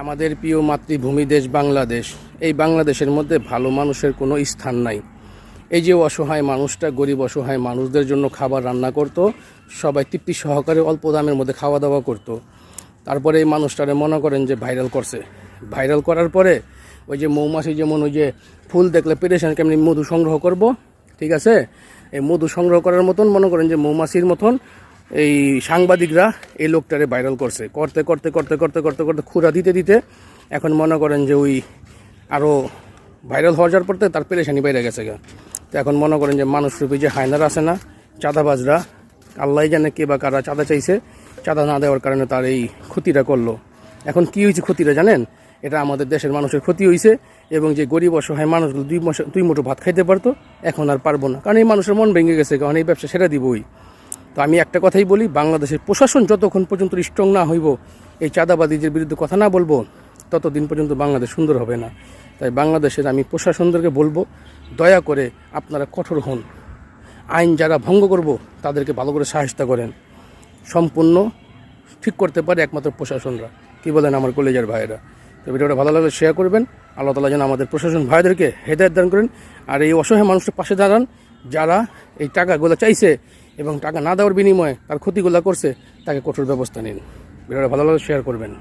আমাদের প্রিয় মাতৃভূমি দেশ বাংলাদেশ, এই বাংলাদেশের মধ্যে ভালো মানুষের কোনো স্থান নাই। এই যে অসহায় মানুষটা, গরিব অসহায় মানুষদের জন্য খাবার রান্না করত, সবাই তৃপ্তি সহকারে অল্প দামের মধ্যে খাওয়া দাওয়া করত। তারপরে এই মানুষটারে মনে করেন যে ভাইরাল করছে। ভাইরাল করার পরে ওই যে মৌমাছি যেমন ওই যে ফুল দেখলে পেরেশান কেমনি মধু সংগ্রহ করব, ঠিক আছে? এই মধু সংগ্রহ করার মতন মনে করেন যে মৌমাছির মতন এই সাংবাদিকরা এই লোকটারে ভাইরাল করছে। করতে করতে করতে করতে করতে করতে খুঁড়া দিতে দিতে এখন মনে করেন যে ওই আরও ভাইরাল হওয়ার যাওয়ার পরতে তার পেরেশানি বাইরে গেছে গা। তো এখন মনে করেন যে মানুষ রূপী যে হায়নার আছে না, চাঁদাবাজরা আল্লাহ জানে কে বা কারা চাঁদা চাইছে, চাঁদা না দেওয়ার কারণে তার এই ক্ষতিটা করল। এখন কি হয়েছে ক্ষতিটা জানেন? এটা আমাদের দেশের মানুষের ক্ষতি হয়েছে এবং যে গরিব অসহায় মানুষগুলো দুই মাসে দুই মুঠো ভাত খাইতে পারতো, এখন আর পারব না। কারণ এই মানুষের মন ভেঙে গেছে কারণ এই ব্যবসা সেটা দিবই। তো আমি একটা কথাই বলি, বাংলাদেশের প্রশাসন যতক্ষণ পর্যন্ত স্ট্রং না হইব, এই চাঁদাবাদীদের বিরুদ্ধে কথা না বলব, ততদিন পর্যন্ত বাংলাদেশ সুন্দর হবে না। তাই বাংলাদেশের আমি প্রশাসনদেরকে বলব, দয়া করে আপনারা কঠোর হন। আইন যারা ভঙ্গ করব, তাদেরকে ভালো করে সাহায্যতা করেন। সম্পূর্ণ ঠিক করতে পারে একমাত্র প্রশাসনরা। কি বলেন আমার কলেজের ভাইয়েরা? তো ভিডিওটা ভালো লাগলে শেয়ার করবেন। আল্লাহ তালা যেন আমাদের প্রশাসন ভাইদেরকে হেদায়ত দান করেন। আর এই অসহায় মানুষের পাশে দাঁড়ান, যারা এই টাকাগুলো চাইছে এবং টাকা না দেওয়ার বিনিময়ে তার ক্ষতিগুলো করছে, তাকে কঠোর ব্যবস্থা নিন। ভিডিওটা ভালো লাগলে শেয়ার করবেন।